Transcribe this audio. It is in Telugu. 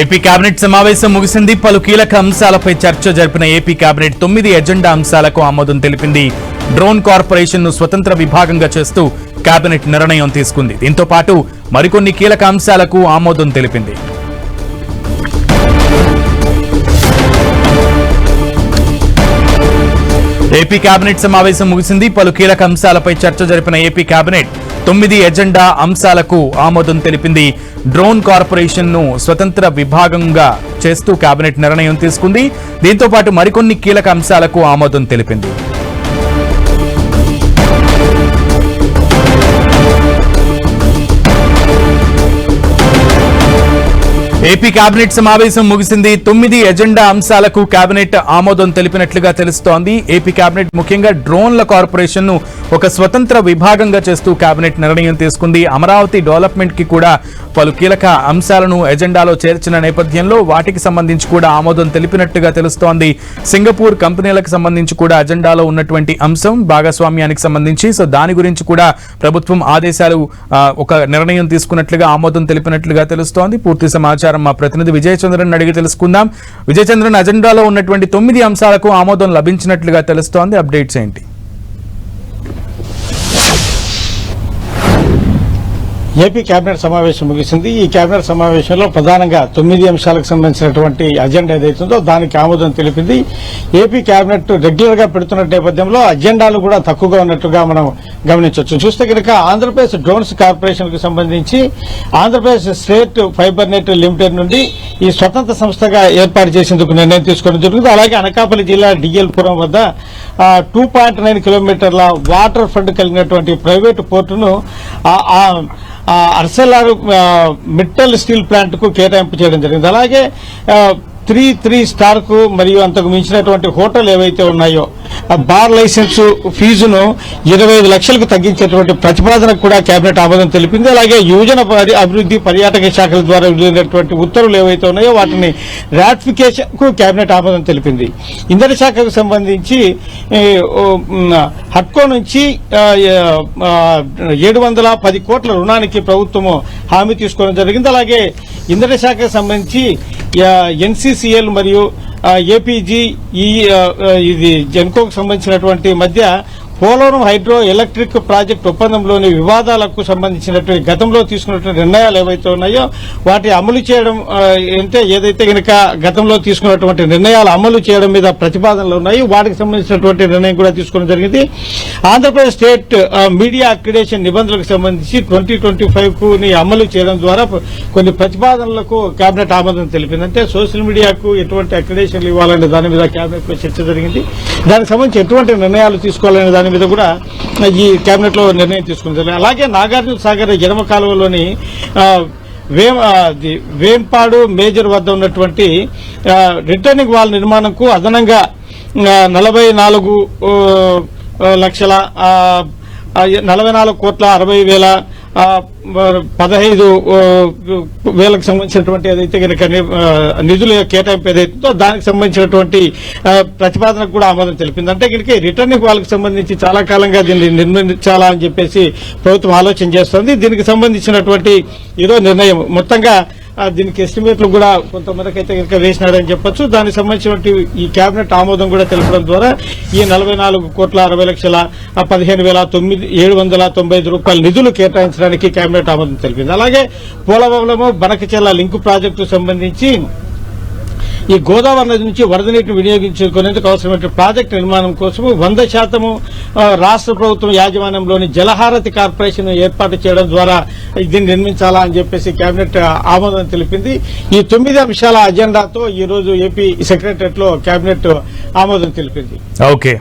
ఏపీ కేబినెట్ సమావేశం ముగిసింది. పలు కీలక అంశాలపై చర్చ జరిపిన ఏపీ కేబినెట్ తొమ్మిది ఎజెండా అంశాలకు ఆమోదం తెలిపింది. డ్రోన్ కార్పొరేషన్ను స్వతంత్ర విభాగంగా చేస్తూ కేబినెట్ నిర్ణయం తీసుకుంది. దీంతో పాటు మరికొన్ని కీలక అంశాలకు ఆమోదం తెలిపింది. ఏపీ కేబినెట్ సమావేశం ముగిసింది. పలు కీలక అంశాలపై చర్చ జరిపిన ఏపీ కేబినెట్ తొమ్మిది ఎజెండా అంశాలకు ఆమోదం తెలిపింది. డ్రోన్ కార్పొరేషన్ను స్వతంత్ర విభాగంగా చేస్తూ కేబినెట్ నిర్ణయం తీసుకుంది. దీంతో పాటు మరికొన్ని కీలక అంశాలకు ఆమోదం తెలిపింది. ఏపీ కేబినెట్ సమావేశం ముగిసింది. తొమ్మిది ఎజెండా అంశాలకు కేబినెట్ ఆమోదం తెలిపినట్లుగా తెలుస్తోంది. ఏపీ కేబినెట్ ముఖ్యంగా డ్రోన్ల కార్పొరేషన్ను ఒక స్వతంత్ర విభాగంగా చేస్తూ కేబినెట్ నిర్ణయం తీసుకుంది. అమరావతి డెవలప్మెంట్కి కూడా పలు కీలక అంశాలను ఎజెండాలో చేర్చిన నేపథ్యంలో వాటికి సంబంధించి కూడా ఆమోదం తెలిపినట్టుగా తెలుస్తోంది. సింగపూర్ కంపెనీలకు సంబంధించి కూడా అజెండాలో ఉన్నటువంటి అంశం భాగస్వామ్యానికి సంబంధించి సో దాని గురించి కూడా ప్రభుత్వం ఆదేశాలు ఒక నిర్ణయం తీసుకున్నట్లుగా ఆమోదం తెలిపినట్లుగా తెలుస్తోంది. పూర్తి సమాచారం మా ప్రతినిధి విజయచంద్రన్ అడిగి తెలుసుకుందాం. విజయచంద్రన్ అజెండాలో ఉన్నటువంటి తొమ్మిది అంశాలకు ఆమోదం లభించినట్లుగా తెలుస్తోంది. అప్డేట్స్ ఏంటి? ఏపీ కేబినెట్ సమావేశం ముగిసింది. ఈ కేబినెట్ సమావేశంలో ప్రధానంగా తొమ్మిది అంశాలకు సంబంధించినటువంటి అజెండా ఏదైతుందో దానికి ఆమోదం తెలిపింది. ఏపీ కేబినెట్ రెగ్యులర్గా పెడుతున్న నేపథ్యంలో అజెండాలు కూడా తక్కువగా ఉన్నట్టుగా మనం గమనించవచ్చు చూస్తే కనుక ఆంధ్రప్రదేశ్ డ్రోన్స్ కార్పొరేషన్కు సంబంధించి Andhra Pradesh state fiber net limited నుండి ఈ స్వతంత్ర సంస్థగా ఏర్పాటు చేసేందుకు నిర్ణయం తీసుకోవడం జరుగుతుంది. అలాగే అనకాపల్లి జిల్లా డిఎల్పురం వద్ద టూ పాయింట్ నైన్ కిలోమీటర్ల వాటర్ ఫ్రంట్ కలిగినటువంటి ప్రైవేటు పోర్టును అర్సెలార్ ఆ, మిట్టల్ స్టీల్ ప్లాంట్కు కేటాయింపు చేయడం జరిగింది. అలాగే త్రీ త్రీ స్టార్కు మరియు అంతకు మించినటువంటి హోటల్ ఏవైతే ఉన్నాయో ఆ బార్ లైసెన్స్ ఫీజును ఇరవై ఐదు లక్షలకు తగ్గించేటువంటి ప్రతిపాదనకు కూడా కేబినెట్ ఆమోదం తెలిపింది. అలాగే యువజన పరి- అభివృద్ధి పర్యాటక శాఖల ద్వారా విడుదలైనటువంటి ఉత్తర్వులు ఏవైతే ఉన్నాయో వాటిని రాటిఫికేషన్కు కేబినెట్ ఆమోదం తెలిపింది. ఇంధన శాఖకు సంబంధించి హట్కో నుంచి ఏడు వందల పది కోట్ల రుణానికి ప్రభుత్వము హామీ తీసుకోవడం జరిగింది. అలాగే ఇంధన శాఖకు సంబంధించి ఎన్సీసీఎల్ మరియు ఏపీజీ ఈ ఇది జెన్కోకు సంబంధించినటువంటి మధ్య పోలవరం హైడ్రో ఎలక్ట్రిక్ ప్రాజెక్ట్ ఒప్పందంలోని వివాదాలకు సంబంధించినటువంటి గతంలో తీసుకున్నటువంటి నిర్ణయాలు ఏవైతే ఉన్నాయో వాటి అమలు చేయడం అంటే ఏదైతే కనుక గతంలో తీసుకున్నటువంటి నిర్ణయాలు అమలు చేయడం మీద ప్రతిపాదనలు ఉన్నాయి వాటికి సంబంధించినటువంటి నిర్ణయం కూడా తీసుకోవడం జరిగింది. ఆంధ్రప్రదేశ్ స్టేట్ మీడియా అక్రిడేషన్ నిబంధనలకు సంబంధించి ట్వంటీ ట్వంటీ ఫైవ్కు ని అమలు చేయడం ద్వారా కొన్ని ప్రతిపాదనలకు కేబినెట్ ఆమోదం తెలిపింది అంటే సోషల్ మీడియాకు ఎటువంటి అక్రిడేషన్లు ఇవ్వాలనే దాని మీద కేబినెట్లో చర్చ జరిగింది. దానికి సంబంధించి ఎటువంటి నిర్ణయాలు తీసుకోవాలనే దాని మీద కూడా ఈ కేబినెట్లో నిర్ణయం తీసుకుంది. అలాగే నాగార్జున సాగర్ ఎడమ కాలువలోని వేం వేంపాడు మేజర్ వద్ద ఉన్నటువంటి రిటర్నింగ్ వాల్ నిర్మాణంకు అదనంగా నలభై నాలుగు లక్షల నలభై నాలుగు కోట్ల అరవై వేల పదహైదు వేలకు సంబంధించినటువంటి ఏదైతే కనుక నిధుల కేటాయింపు ఏదైతుందో దానికి సంబంధించినటువంటి ప్రతిపాదనకు కూడా ఆమోదం తెలిపింది. అంటే ఇక్కడికి రిటర్నింగ్ వాళ్ళకి సంబంధించి చాలా కాలంగా దీన్ని నిర్మించాలా అని చెప్పేసి ప్రభుత్వం ఆలోచన చేస్తోంది. దీనికి సంబంధించినటువంటి ఏదో నిర్ణయం మొత్తంగా దీనికి ఎస్టిమేట్లు కూడా కొంతమందికి అయితే కనుక వేసినారని చెప్పొచ్చు. దానికి సంబంధించినటువంటి ఈ కేబినెట్ ఆమోదం కూడా తెలపడం ద్వారా ఈ నలభై నాలుగు కోట్ల అరవై లక్షల పదిహేను వేల తొమ్మిది ఏడు వందల తొంభై ఐదు రూపాయల నిధులు కేటాయించడానికి కేబినెట్ ఆమోదం తెలిపింది. అలాగే పోలవరము బనకచెల్ల లింకు ప్రాజెక్టు సంబంధించి ఈ గోదావరి నది నుంచి వరద నీటిని వినియోగించుకునేందుకు అవసరమైన ప్రాజెక్టు నిర్మాణం కోసం వంద శాతము రాష్ట్ర ప్రభుత్వం యాజమాన్యంలోని జలహారతి కార్పొరేషన్ ఏర్పాటు చేయడం ద్వారా దీన్ని నిర్మించాలా అని చెప్పేసి కేబినెట్ ఆమోదం తెలిపింది. ఈ తొమ్మిది అంశాల అజెండాతో ఈ రోజు ఏపీ సెక్రటరియట్లో కేబినెట్ ఆమోదం తెలిపింది. ఓకే.